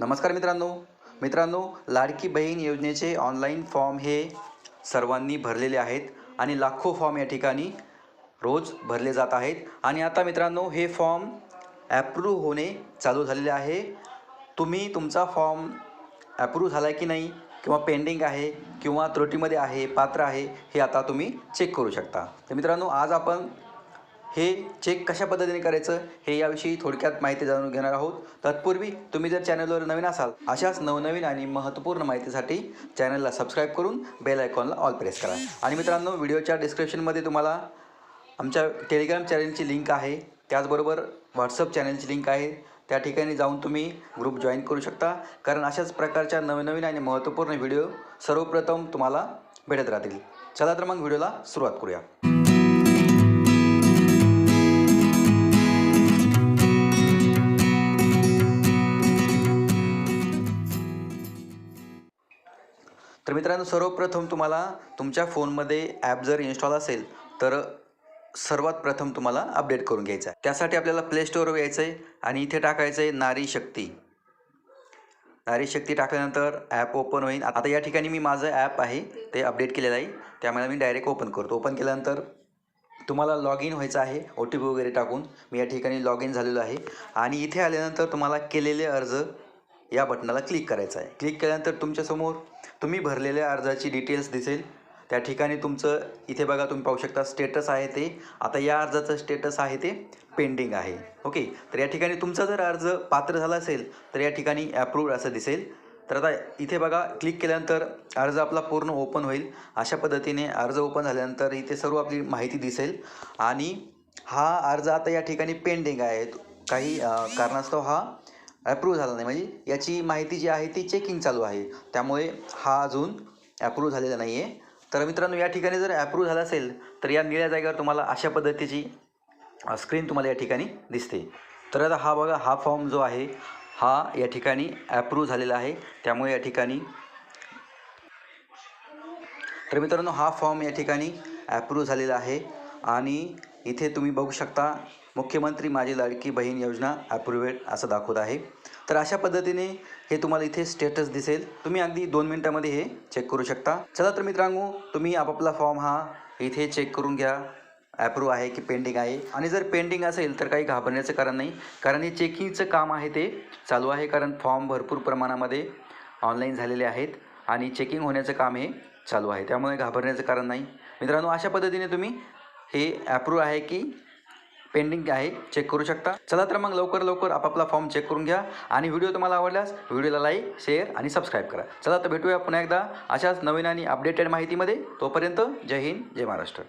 नमस्कार मित्रांनो. मित्रांनो लाडकी बहीण योजनेचे ऑनलाईन फॉर्म हे सर्वांनी भरलेले आहेत आणि लाखो फॉर्म या ठिकाणी रोज भरले जात आहेत. आणि आता मित्रांनो हे फॉर्म ॲप्रूव्ह होणे चालू झालेले आहे. तुम्ही तुमचा फॉर्म ॲप्रूव्ह झाला आहे की नाही किंवा पेंडिंग आहे किंवा त्रुटीमध्ये आहे पात्र आहे हे आता तुम्ही चेक करू शकता. तर मित्रांनो आज आपण हे चेक कशा पद्धतीने करायचं हे याविषयी थोडक्यात माहिती जाणून घेणार आहोत. तत्पूर्वी तुम्ही जर चॅनलवर नवीन असाल अशाच नवनवीन आणि महत्त्वपूर्ण माहितीसाठी चॅनलला सबस्क्राईब करून बेल आयकॉनला ऑल प्रेस करा. आणि मित्रांनो व्हिडिओच्या डिस्क्रिप्शनमध्ये तुम्हाला आमच्या टेलिग्राम चॅनलची लिंक आहे. त्याचबरोबर व्हॉट्सअप चॅनलची लिंक आहे. त्या ठिकाणी जाऊन तुम्ही ग्रुप जॉईन करू शकता. कारण अशाच प्रकारच्या नवनवीन आणि महत्त्वपूर्ण व्हिडिओ सर्वप्रथम तुम्हाला भेटत राहतील. चला तर मग व्हिडिओला सुरुवात करूया. तर मित्रांनो सर्वप्रथम तुम्हाला तुमच्या फोनमध्ये ॲप जर इन्स्टॉल असेल तर सर्वात प्रथम तुम्हाला अपडेट करून घ्यायचं आहे. त्यासाठी आपल्याला प्ले स्टोअरवर यायचं आहे आणि इथे टाकायचं आहे नारी शक्ती. नारी शक्ती टाकल्यानंतर ॲप ओपन होईल. आता या ठिकाणी मी माझं ॲप आहे ते अपडेट केलेलं आहे. त्यामुळे मी डायरेक्ट ओपन करतो. ओपन केल्यानंतर तुम्हाला लॉग इन व्हायचं आहे ओ टी पी वगैरे टाकून. मी या ठिकाणी लॉग इन झालेलो आहे. आणि इथे आल्यानंतर तुम्हाला केलेले अर्ज या बटनाला क्लिक करायचं आहे. क्लिक केल्यानंतर तुमच्यासमोर तुम्ही भरलेल्या अर्जाची डिटेल्स दिसेल. त्या ठिकाणी तुमचं इथे बघा तुम्ही पाहू शकता स्टेटस आहे ते. आता या अर्जाचं स्टेटस आहे ते पेंडिंग आहे. ओके? तर या ठिकाणी तुमचा जर अर्ज पात्र झाला असेल तर या ठिकाणी ॲप्रूव्ड असं दिसेल. तर आता इथे बघा क्लिक केल्यानंतर अर्ज आपला पूर्ण ओपन होईल. अशा पद्धतीने अर्ज ओपन झाल्यानंतर इथे सर्व आपली माहिती दिसेल. आणि हा अर्ज आता या ठिकाणी पेंडिंग आहे. काही कारणास्तव हा ॲप्रूव्ह झाला नाही. म्हणजे याची माहिती जी आहे ती चेकिंग चालू आहे. त्यामुळे हा अजून ॲप्रूव्ह झालेला नाही आहे तर मित्रांनो या ठिकाणी जर ॲप्रूव्ह झाला असेल तर या निळ्या जागेवर तुम्हाला अशा पद्धतीची स्क्रीन तुम्हाला या ठिकाणी दिसते. तर आता हा बघा हा फॉर्म जो आहे हा या ठिकाणी ॲप्रूव्ह झालेला आहे. त्यामुळे या ठिकाणी तर मित्रांनो हा फॉर्म या ठिकाणी ॲप्रूव्ह झालेला आहे. आणि इथे तुम्ही बघू शकता मुख्यमंत्री माझी लाडकी बहीण योजना ॲप्रुव्हेड असं दाखवत आहे. तर अशा पद्धतीने हे तुम्हाला इथे स्टेटस दिसेल. तुम्ही अगदी दोन मिनटामध्ये हे चेक करू शकता. चला तर मित्रांनो तुम्ही आपापला फॉर्म हा इथे चेक करून घ्या. ॲप्रूव्ह आहे की पेंडिंग आहे? आणि जर पेंडिंग असेल तर काही घाबरण्याचं कारण नाही. कारण हे चेकिंगचं काम आहे ते. चालू आहे कारण फॉर्म भरपूर प्रमाणामध्ये ऑनलाईन झालेले आहेत. आणि चेकिंग होण्याचं काम हे चालू आहे. त्यामुळे घाबरण्याचं कारण नाही. मित्रांनो अशा पद्धतीने तुम्ही हे ॲप्रूव्ह आहे की पेंडिंग आहे चेक करू शकता. चला तर मग लवकर लवकर आपापला फॉर्म चेक करून घ्या. आणि व्हिडिओ तुम्हाला आवडल्यास व्हिडिओला लाईक शेअर आणि सबस्क्राईब करा. चला तर भेटूया पुन्हा एकदा अशाच नवीन आणि अपडेटेड माहितीमध्ये. तोपर्यंत जय हिंद जय महाराष्ट्र.